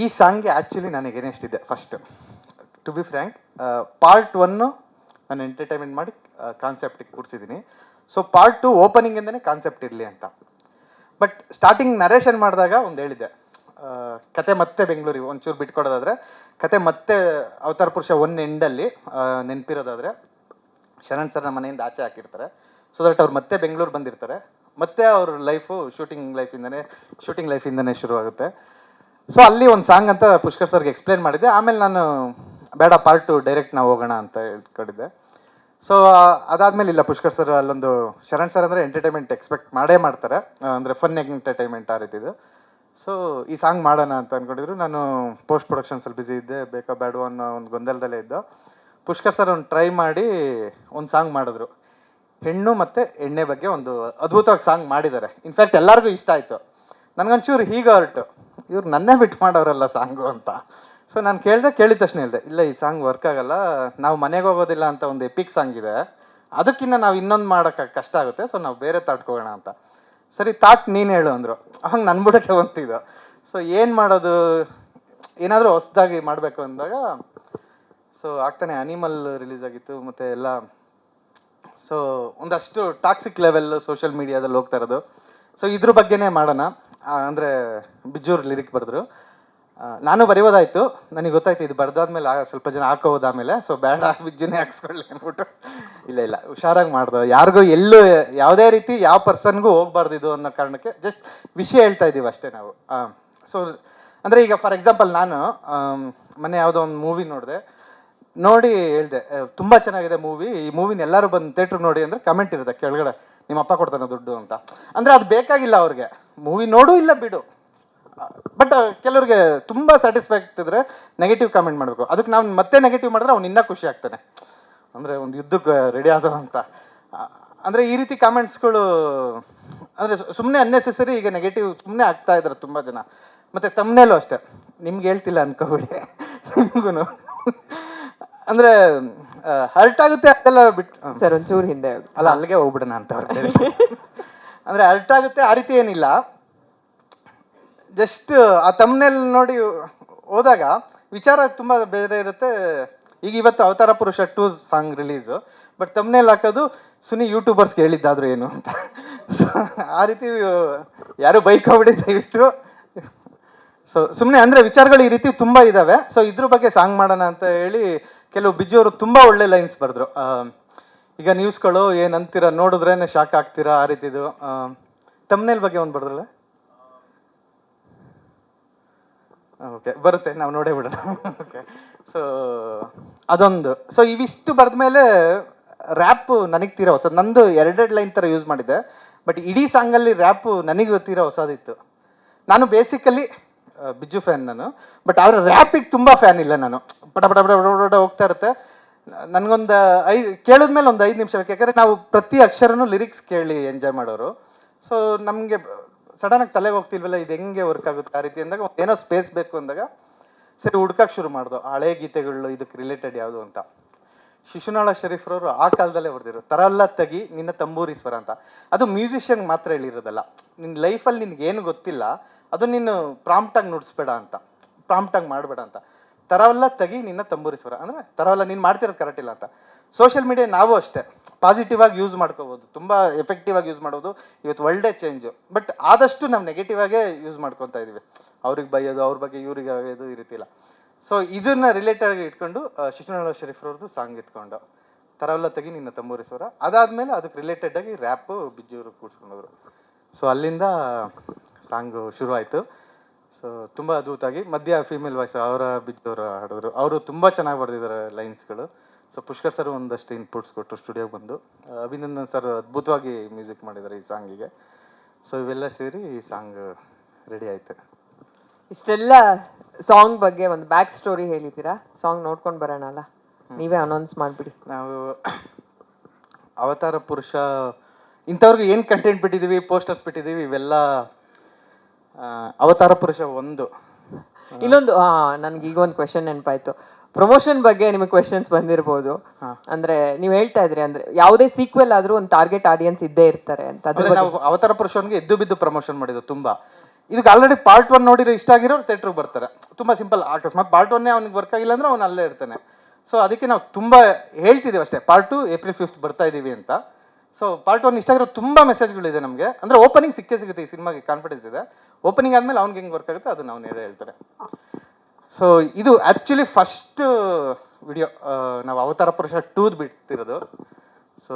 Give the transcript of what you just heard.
ಈ ಸಾಂಗ್ಗೆ ಆ್ಯಕ್ಚುಲಿ ನನಗೆ ಇದೆ first to be frank part one ನಾನು ಎಂಟರ್ಟೈನ್ಮೆಂಟ್ ಮಾಡಿ ಕಾನ್ಸೆಪ್ಟಿಗೆ ಕೂರಿಸಿದ್ದೀನಿ ಸೊ ಪಾರ್ಟ್ ಟು ಓಪನಿಂಗಿಂದನೇ ಕಾನ್ಸೆಪ್ಟ್ ಇರಲಿ ಅಂತ. ಬಟ್ ಸ್ಟಾರ್ಟಿಂಗ್ ನರೇಷನ್ ಮಾಡಿದಾಗ ಒಂದು ಹೇಳಿದೆ. ಕತೆ ಮತ್ತೆ ಬೆಂಗಳೂರಿಗೆ, ಒಂಚೂರು ಬಿಟ್ಕೊಡೋದಾದ್ರೆ, ಕತೆ ಮತ್ತೆ ಅವತಾರ ಪುರುಷ ಒನ್ ಎಂಡಲ್ಲಿ ನೆನಪಿರೋದಾದ್ರೆ, ಶರಣ್ ಸರ್ನ ಮನೆಯಿಂದ ಆಚೆ ಹಾಕಿರ್ತಾರೆ. ಸೊ ದಟ್ ಅವ್ರು ಮತ್ತೆ ಬೆಂಗಳೂರು ಬಂದಿರ್ತಾರೆ. ಮತ್ತೆ ಅವ್ರ ಲೈಫು ಶೂಟಿಂಗ್ ಲೈಫಿಂದನೇ ಶೂಟಿಂಗ್ ಲೈಫಿಂದನೇ ಶುರು ಆಗುತ್ತೆ ಸೊ ಅಲ್ಲಿ ಒಂದು ಸಾಂಗ್ ಅಂತ ಪುಷ್ಕರ್ ಸರ್ಗೆ ಎಕ್ಸ್ಪ್ಲೇನ್ ಮಾಡಿದ್ದೆ. ಆಮೇಲೆ ನಾನು, ಬೇಡ ಪಾರ್ಟ್ ಟು ಡೈರೆಕ್ಟ್ ನಾವು ಹೋಗೋಣ ಅಂತ ಹೇಳ್ಕೊಂಡಿದ್ದೆ. ಸೊ ಅದಾದ್ಮೇಲೆ ಇಲ್ಲ, ಪುಷ್ಕರ್ ಸರ್ ಅಲ್ಲೊಂದು, ಶರಣ್ ಸರ್ ಅಂದರೆ ಎಂಟರ್ಟೈನ್ಮೆಂಟ್ ಎಕ್ಸ್ಪೆಕ್ಟ್ ಮಾಡೇ ಮಾಡ್ತಾರೆ. ಅಂದರೆ ಫನ್ ಎಂಟರ್ಟೈನ್ಮೆಂಟ್ ಆ ರೀತಿದು. ಸೊ ಈ ಸಾಂಗ್ ಮಾಡೋಣ ಅಂತ ಅನ್ಕೊಂಡಿದ್ರು. ನಾನು ಪೋಸ್ಟ್ ಪ್ರೊಡಕ್ಷನ್ಸಲ್ಲಿ ಬ್ಯುಸಿ ಇದ್ದೆ, ಬೇಕಾ ಬೇಡ ಅನ್ನೋ ಒಂದು ಗೊಂದಲದಲ್ಲೇ ಇದ್ದು. ಪುಷ್ಕರ್ ಸರ್ ಒಂದು ಟ್ರೈ ಮಾಡಿ ಒಂದು ಸಾಂಗ್ ಮಾಡಿದ್ರು. ಹೆಣ್ಣು ಮತ್ತು ಎಣ್ಣೆ ಬಗ್ಗೆ ಒಂದು ಅದ್ಭುತವಾಗಿ ಸಾಂಗ್ ಮಾಡಿದ್ದಾರೆ. ಇನ್ಫ್ಯಾಕ್ಟ್ ಎಲ್ಲರಿಗೂ ಇಷ್ಟ ಆಯಿತು. ನನಗೊಂಚೂರು ಹೀಗೆ ಹೊರಟು. ಇವ್ರು ನನ್ನೇ ಬಿಟ್ಟು ಮಾಡೋರಲ್ಲ ಸಾಂಗು ಅಂತ. ಸೊ ನಾನು ಕೇಳಿದೆ, ಕೇಳಿದ ತಕ್ಷಣ ಹೇಳಿದೆ, ಇಲ್ಲ ಈ ಸಾಂಗ್ ವರ್ಕ್ ಆಗಲ್ಲ, ನಾವು ಮನೆಗೆ ಹೋಗೋದಿಲ್ಲ ಅಂತ ಒಂದು ಎಪಿಕ್ ಸಾಂಗ್ ಇದೆ. ಅದಕ್ಕಿಂತ ನಾವು ಇನ್ನೊಂದು ಮಾಡೋಕೆ ಕಷ್ಟ ಆಗುತ್ತೆ ಸೊ ನಾವು ಬೇರೆ ತಾಟ್ಕೋಗೋಣ ಅಂತ. ಸರಿ ತಾಟ್ ನೀನು ಹೇಳು ಅಂದರು. ಹಂಗೆ ನನ್ನ ಬಿಡಕ್ಕೆ ಬಂತಿದ್ದು. ಸೊ ಏನು ಮಾಡೋದು? ಏನಾದರೂ ಹೊಸದಾಗಿ ಮಾಡಬೇಕು ಅಂದಾಗ ಸೊ ಆಗ್ತಾನೆ ಅನಿಮಲ್ ರಿಲೀಸ್ ಆಗಿತ್ತು, ಮತ್ತು ಎಲ್ಲ. ಸೊ ಒಂದಷ್ಟು ಟಾಕ್ಸಿಕ್ ಲೆವೆಲ್ಲು ಸೋಷಿಯಲ್ ಮೀಡಿಯಾದಲ್ಲಿ ಹೋಗ್ತಾ ಇರೋದು. ಸೊ ಇದ್ರ ಬಗ್ಗೆನೇ ಮಾಡೋಣ. ಅಂದ್ರೆ ಬಿಜೂರ್ ಲಿರಿಕ್ ಬರೆದ್ರು. ನಾನು ಬರೆಯೋದಾಯ್ತು. ನನಗೆ ಗೊತ್ತಾಯ್ತು, ಇದು ಬರ್ದಾದ್ಮೇಲೆ ಸ್ವಲ್ಪ ಜನ ಹಾಕೋದು ಆಮೇಲೆ. ಸೊ ಬೇಡ, ಬಿಜ್ಜುನೇ ಹಾಕ್ಸ್ಕೊಳ್ಳಿ ಅಂದ್ಬಿಟ್ಟು ಇಲ್ಲ ಇಲ್ಲ, ಹುಷಾರಾಗಿ ಮಾಡ್ದು. ಯಾರಿಗೂ ಎಲ್ಲೂ ಯಾವುದೇ ರೀತಿ ಯಾವ ಪರ್ಸನ್ಗೂ ಹೋಗ್ಬಾರ್ದು ಇದು ಅನ್ನೋ ಕಾರಣಕ್ಕೆ ಜಸ್ಟ್ ವಿಷಯ ಹೇಳ್ತಾ ಇದ್ದೀವಿ ಅಷ್ಟೇ ನಾವು. ಸೊ ಅಂದರೆ ಈಗ ಫಾರ್ ಎಕ್ಸಾಂಪಲ್ ನಾನು ಮೊನ್ನೆ ಯಾವುದೋ ಒಂದು ಮೂವಿ ನೋಡಿದೆ. ನೋಡಿ ಹೇಳ್ದೆ ತುಂಬ ತುಂಬಾ ಚೆನ್ನಾಗಿದೆ ಮೂವಿ ಈ ಮೂವಿನ ಎಲ್ಲರೂ ಬಂದು ಥಿಯೇಟ್ರಿಗೆ ನೋಡಿ ಅಂದ್ರೆ ಕಮೆಂಟ್ ಇರುತ್ತೆ ಕೆಳಗಡೆ ನಿಮ್ಮ ಅಪ್ಪ ಕೊಡ್ತಾನೆ ದುಡ್ಡು ಅಂತ. ಅಂದ್ರೆ ಅದು ಬೇಕಾಗಿಲ್ಲ ಅವ್ರಿಗೆ. ಮೂವಿ ನೋಡು ಇಲ್ಲ ಬಿಡು. ಬಟ್ ಕೆಲವ್ರಿಗೆ ತುಂಬಾ ಸ್ಯಾಟಿಸ್ಫೈ ಆಗ್ತಿದ್ರೆ ನೆಗೆಟಿವ್ ಕಾಮೆಂಟ್ ಮಾಡಬೇಕು. ಅದಕ್ಕೆ ನಾವು ಮತ್ತೆ ನೆಗೆಟಿವ್ ಮಾಡಿದ್ರೆ ಅವ್ನು ಇನ್ನೂ ಖುಷಿ ಆಗ್ತಾನೆ. ಅಂದ್ರೆ ಒಂದು ಯುದ್ಧಕ್ಕೆ ರೆಡಿ ಆದ ಅಂತ. ಅಂದ್ರೆ ಈ ರೀತಿ ಕಾಮೆಂಟ್ಸ್ಗಳು ಅಂದ್ರೆ ಸುಮ್ಮನೆ ಅನ್ನೆಸೆಸರಿ ಈಗ ನೆಗೆಟಿವ್ ಸುಮ್ಮನೆ ಆಗ್ತಾ ಇದ್ದಾರೆ ತುಂಬಾ ಜನ. ಮತ್ತೆ ತಮ್ಮನೇಲೂ ಅಷ್ಟೇ. ನಿಮ್ಗೆ ಹೇಳ್ತಿಲ್ಲ ಅನ್ಕೋಬಿಡಿ. ನಿಮಗೂ ಅಂದ್ರೆ ಹರ್ಟ್ ಆಗುತ್ತೆ ಅದೆಲ್ಲ ಬಿಟ್ಟು ಸರ್ ಒಂಚೂರು ಹಿಂದೆ ಅಲ್ಲ ಅಲ್ಲಿಗೆ ಹೋಗ್ಬಿಡೋಣ ಅಂತ ಅಂದ್ರೆ ಹರ್ಟ್ ಆಗುತ್ತೆ, ಆ ರೀತಿ ಏನಿಲ್ಲ. ಜಸ್ಟ್ ಆ ತಮ್ಮನೇಲಿ ನೋಡಿ ಹೋದಾಗ ವಿಚಾರ ತುಂಬಾ ಬೇರೆ ಇರುತ್ತೆ. ಈಗ ಇವತ್ತು Avatara Purusha two song release but ತಮ್ಮನೇಲಿ ಹಾಕೋದು ಸುನಿ ಯೂಟ್ಯೂಬರ್ಸ್ಗೆ ಹೇಳಿದ್ದಾದ್ರು ಏನು ಅಂತ. ಆ ರೀತಿ ಯಾರು ಬೈಕ್ ಹೋಗ್ಬಿಡಿ ದಯವಿಟ್ಟು. ಸೊ ಸುಮ್ಮನೆ ಅಂದ್ರೆ ವಿಚಾರಗಳು ಈ ರೀತಿ ತುಂಬಾ ಇದಾವೆ. ಸೊ ಇದ್ರ ಬಗ್ಗೆ ಸಾಂಗ್ ಮಾಡೋಣ ಅಂತ ಹೇಳಿ ಕೆಲವು ಬಿಜ್ಜವರು ತುಂಬಾ ಒಳ್ಳೆ ಲೈನ್ಸ್ ಬರೆದ್ರು. ಈಗ ನ್ಯೂಸ್ಗಳು ಏನ್ ಅಂತೀರ ನೋಡಿದ್ರೇನೆ ಶಾಕ್ ಆಗ್ತೀರಾ ಆ ರೀತಿದು. ತಮ್ಮನೇಲ್ ಬಗ್ಗೆ ಒಂದು ಬರೆದ್ರಲ್ಲ? ಓಕೆ ಬರುತ್ತೆ, ನಾವು ನೋಡೇ ಬಿಡೋಣ. ಓಕೆ ಸೊ ಅದೊಂದು. ಸೊ ಇವಿಷ್ಟು ಬರೆದ್ಮೇಲೆ ರ್ಯಾಪ್ ನನಗೆ ತೀರಾ ಹೊಸದು. ನಂದು ಎರಡೆರಡು ಲೈನ್ ಥರ ಯೂಸ್ ಮಾಡಿದ್ದೆ. ಬಟ್ ಇಡೀ ಸಾಂಗಲ್ಲಿ ರ್ಯಾಪು ನನಗೆ ತೀರಾ ಹೊಸದಿತ್ತು. ನಾನು ಬೇಸಿಕಲಿ ಬಿಜ್ಜು ಫ್ಯಾನ್ ನಾನು. ಬಟ್ ಆದರೆ ರ್ಯಾಪಿಗೆ ತುಂಬ ಫ್ಯಾನ್ ಇಲ್ಲ ನಾನು. ಪಟ ಪಟ ಪಟ ಪಟ ಹೋಗ್ತಾ ಇರುತ್ತೆ. ನನಗೊಂದು ಐದು, ಕೇಳಿದ್ಮೇಲೆ ಒಂದು ಐದು ನಿಮಿಷ ಬೇಕು. ಯಾಕಂದರೆ ನಾವು ಪ್ರತಿ ಅಕ್ಷರನೂ ಲಿರಿಕ್ಸ್ ಕೇಳಿ ಎಂಜಾಯ್ ಮಾಡೋರು. ಸೊ ನಮಗೆ ಸಡನ್ನಾಗಿ ತಲೆಗೆ ಹೋಗ್ತಿಲ್ವಲ್ಲ, ಇದು ಹೆಂಗೆ ವರ್ಕ್ ಆಗುತ್ತೆ ಆ ರೀತಿ ಅಂದಾಗ ಏನೋ ಸ್ಪೇಸ್ ಬೇಕು ಅಂದಾಗ ಸರಿ ಹುಡ್ಕಕ್ಕೆ ಶುರು ಮಾಡ್ದು. ಹಳೆ ಗೀತೆಗಳು ಇದಕ್ಕೆ ರಿಲೇಟೆಡ್ ಯಾವುದು ಅಂತ. ಶಿಶುನಾಳ ಶರೀಫ್ರವರು ಆ ಕಾಲದಲ್ಲೇ ಬರೆದಿರು, ತರಲ್ಲ ತಗಿ ನಿನ್ನ ತಂಬೂರಿ ಸ್ವರ ಅಂತ. ಅದು ಮ್ಯೂಸಿಷಿಯನ್ ಮಾತ್ರ ಹೇಳಿರೋದಲ್ಲ. ನಿನ್ನ ಲೈಫಲ್ಲಿ ನಿನ್ಗೆ ಏನು ಗೊತ್ತಿಲ್ಲ, ಅದು ನೀನು ಪ್ರಾಂಪ್ಟಾಗಿ ನುಡಿಸ್ಬೇಡ ಅಂತ. ಪ್ರಾಂಪ್ಟಾಗಿ ಮಾಡಬೇಡ ಅಂತ. ತರವಲ್ಲ ತಗಿ ನಿನ್ನ ತಂಬೂರಿ ಸ್ವರ ಅಂದರೆ ತರವಲ್ಲ, ನೀನು ಮಾಡ್ತಿರೋದು ಕರೆಕ್ಟ್ ಇಲ್ಲ ಅಂತ. ಸೋಷಿಯಲ್ ಮೀಡಿಯಾ ನಾವು ಅಷ್ಟೇ. ಪಾಸಿಟಿವ್ ಆಗಿ ಯೂಸ್ ಮಾಡ್ಕೋಬೋದು. ತುಂಬ ಎಫೆಕ್ಟಿವ್ ಆಗಿ ಯೂಸ್ ಮಾಡೋದು ಇವತ್ತು ಒಳ್ಳೆ ಚೇಂಜು ಬಟ್ ಆದಷ್ಟು ನಾವು ನೆಗೆಟಿವ್ ಆಗೇ ಯೂಸ್ ಮಾಡ್ಕೊತಾ ಇದ್ದೀವಿ ಅವ್ರಿಗೆ ಬೈಯೋದು, ಅವ್ರ ಬಗ್ಗೆ ಇವ್ರಿಗೆ ಬೈಯೋದು ಈ ರೀತಿ ಇಲ್ಲ. ಸೊ ಇದನ್ನ ರಿಲೇಟೆಡ್ ಆಗಿ ಇಟ್ಕೊಂಡು ಶಿಶುನಾಳ ಶರೀಫ್ರವ್ರದ್ದು ಸಾಂಗ್ ಇಟ್ಕೊಂಡು ತರವಲ್ಲ ತೆಗಿ ನಿನ್ನ ತಂಬೂರಿ ಸ್ವರ ಅದಾದ್ಮೇಲೆ ಅದಕ್ಕೆ ರಿಲೇಟೆಡ್ ಆಗಿ ರ್ಯಾಪು ಬಿಜ್ಜಿಯವರು ಕೂಡ್ಸ್ಕೊಂಡೋದ್ರು ಸೊ ಅಲ್ಲಿಂದ ಸಾಂಗು ಶುರು ಆಯಿತು ಸೊ ತುಂಬ ಅದ್ಭುತವಾಗಿ ಮಧ್ಯ ಫೀಮೇಲ್ ವಾಯ್ಸ್ ಅವರ ಬಿದ್ದವರು ಹಾಡಿದ್ರು. ಅವರು ತುಂಬ ಚೆನ್ನಾಗಿ ಬರೆದಿದ್ದಾರೆ ಲೈನ್ಸ್ಗಳು ಸೊ ಪುಷ್ಕರ್ ಸರ್ ಒಂದಷ್ಟು ಇನ್ಪುಟ್ಸ್ ಕೊಟ್ಟು ಸ್ಟುಡಿಯೋಗೆ ಬಂದು. ಅಭಿನಂದನ್ ಸರ್ ಅದ್ಭುತವಾಗಿ ಮ್ಯೂಸಿಕ್ ಮಾಡಿದ್ದಾರೆ ಈ ಸಾಂಗಿಗೆ ಸೊ ಇವೆಲ್ಲ ಸೇರಿ ಈ ಸಾಂಗ್ ರೆಡಿ ಆಯ್ತು. ಇಷ್ಟೆಲ್ಲ ಸಾಂಗ್ ಬಗ್ಗೆ ಒಂದು ಬ್ಯಾಕ್ ಸ್ಟೋರಿ ಹೇಳಿದ್ದೀರಾ? ಸಾಂಗ್ ನೋಡ್ಕೊಂಡು ಬರೋಣ ಅಲ್ಲ? ನೀವೇ ಅನೌನ್ಸ್ ಮಾಡಿಬಿಡಿ. ನಾವು ಅವತಾರ ಪುರುಷ ಇಂಥವ್ರಿಗೆ ಏನು ಕಂಟೆಂಟ್ ಬಿಟ್ಟಿದ್ದೀವಿ ಪೋಸ್ಟರ್ಸ್ ಬಿಟ್ಟಿದ್ದೀವಿ ಇವೆಲ್ಲ ಅವತಾರ ಪುರುಷ ಒಂದು. ಇನ್ನೊಂದು ಹಾ ನನ್ಗೆ ಈಗ ಒಂದು ಕ್ವೆಶನ್ ನೆನಪಾಯ್ತು. ಪ್ರಮೋಷನ್ ಬಗ್ಗೆ ನಿಮಗೆ ಕ್ವೆಶನ್ಸ್ ಬಂದಿರಬಹುದು ಅಂದ್ರೆ ನೀವು ಹೇಳ್ತಾ ಇದ್ರಿ ಅಂದ್ರೆ ಯಾವುದೇ ಸೀಕ್ವೆಲ್ ಆದ್ರೂ ಒಂದು ಟಾರ್ಗೆಟ್ ಆಡಿಯನ್ಸ್ ಇದ್ದೇ ಇರ್ತಾರೆ ಅಂತ. ಅದ್ರ ನಾವು ಅವತಾರ ಪುರುಷನ್ಗೆ ಎದ್ದು ಬಿದ್ದು ಪ್ರಮೋಷನ್ ಮಾಡಿದ್ದು ತುಂಬಾ. ಇದಕ್ಕೆ ಆಲ್ರೆಡಿ ಪಾರ್ಟ್ ಒನ್ ನೋಡಿರೋ ಇಷ್ಟ ಆಗಿರೋರು ಥಿಯೇಟ್ರಿಗೆ ಬರ್ತಾರೆ. ತುಂಬಾ ಸಿಂಪಲ್ ಅಕಸ್ಮಾತ್ ಪಾರ್ಟ್ ಒನ್ನೇ ಅವ್ನಿಗೆ ವರ್ಕ್ ಆಗಿಲ್ಲ ಅಂದ್ರೆ ಅವ್ನು ಅಲ್ಲೇ ಇರ್ತಾನೆ. ಸೊ ಅದಕ್ಕೆ ನಾವು ತುಂಬಾ ಹೇಳ್ತಿದ್ದೀವಿ ಅಷ್ಟೇ. ಪಾರ್ಟ್ ಟು ಏಪ್ರಿಲ್ ಫಿಫ್ತ್ ಬರ್ತಾ ಇದ್ದೀವಿ ಅಂತ. ಸೊ ಪಾರ್ಟ್ ಒನ್ ಇಷ್ಟ ಆಗಿರೋ ತುಂಬ ಮೆಸೇಜ್ಗಳಿದೆ ನಮಗೆ. ಅಂದರೆ ಓಪನಿಂಗ್ ಸಿಕ್ಕೇ ಸಿಗುತ್ತೆ ಈ ಸಿನಿಮಾಗೆ ಕಾನ್ಫಿಡೆನ್ಸ್ ಇದೆ. ಓಪನಿಂಗ್ ಆದಮೇಲೆ ಅವ್ನಿಗೆ ಹೆಂಗೆ ವರ್ಕ್ ಆಗುತ್ತೆ ಅದು ನಾವು ಹೇಳೇ ಹೇಳ್ತಾರೆ ಸೊ ಇದು ಆ್ಯಕ್ಚುಲಿ ಫಸ್ಟ್ ವಿಡಿಯೋ ನಾವು ಅವತಾರ ಪುರುಷ ಟೂದ್ ಬಿಡ್ತಿರೋದು. ಸೊ